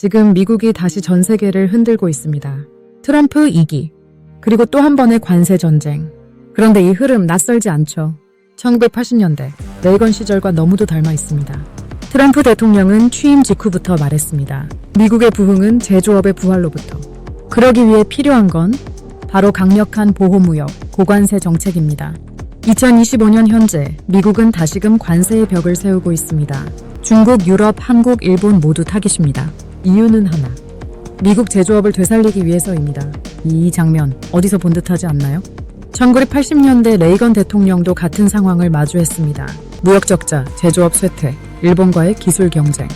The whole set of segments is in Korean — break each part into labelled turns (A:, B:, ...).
A: 지금 미국이 다시 전 세계를 흔들고 있습니다. 트럼프 2기, 그리고 또 한 번의 관세 전쟁. 그런데 이 흐름 낯설지 않죠. 1980년대 레이건 시절과 너무도 닮아 있습니다. 트럼프 대통령은 취임 직후부터 말했습니다. 미국의 부흥은 제조업의 부활로부터. 그러기 위해 필요한 건 바로 강력한 보호무역, 고관세 정책입니다. 2025년 현재 미국은 다시금 관세의 벽을 세우고 있습니다. 중국, 유럽, 한국, 일본 모두 타깃입니다. 이유는 하나. 미국 제조업을 되살리기 위해서입니다. 이 장면 어디서 본 듯하지 않나요? 1980년대 레이건 대통령도 같은 상황을 마주했습니다. 무역 적자, 제조업 쇠퇴, 일본과의 기술 경쟁.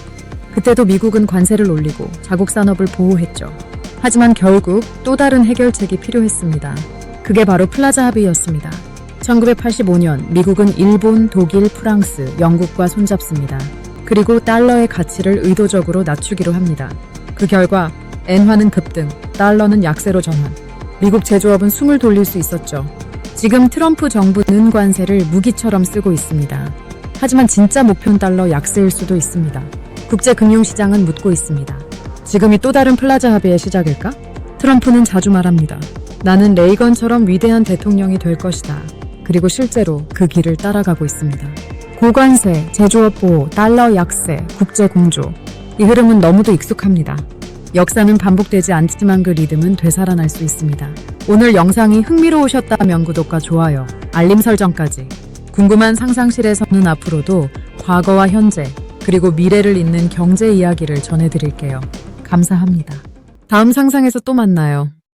A: 그때도 미국은 관세를 올리고 자국 산업을 보호했죠. 하지만 결국 또 다른 해결책이 필요했습니다. 그게 바로 플라자 합의였습니다. 1985년 미국은 일본, 독일, 프랑스, 영국과 손잡습니다. 그리고 달러의 가치를 의도적으로 낮추기로 합니다. 그 결과 엔화는 급등, 달러는 약세로 전환. 미국 제조업은 숨을 돌릴 수 있었죠. 지금 트럼프 정부는 관세를 무기처럼 쓰고 있습니다. 하지만 진짜 목표는 달러 약세일 수도 있습니다. 국제 금융시장은 묻고 있습니다. 지금이 또 다른 플라자 합의의 시작일까? 트럼프는 자주 말합니다. 나는 레이건처럼 위대한 대통령이 될 것이다. 그리고 실제로 그 길을 따라가고 있습니다. 고관세, 제조업 보호, 달러 약세, 국제 공조. 이 흐름은 너무도 익숙합니다. 역사는 반복되지 않지만 그 리듬은 되살아날 수 있습니다. 오늘 영상이 흥미로우셨다면 구독과 좋아요, 알림 설정까지. 궁금한 상상실에서는 앞으로도 과거와 현재, 그리고 미래를 잇는 경제 이야기를 전해드릴게요. 감사합니다. 다음 상상에서 또 만나요.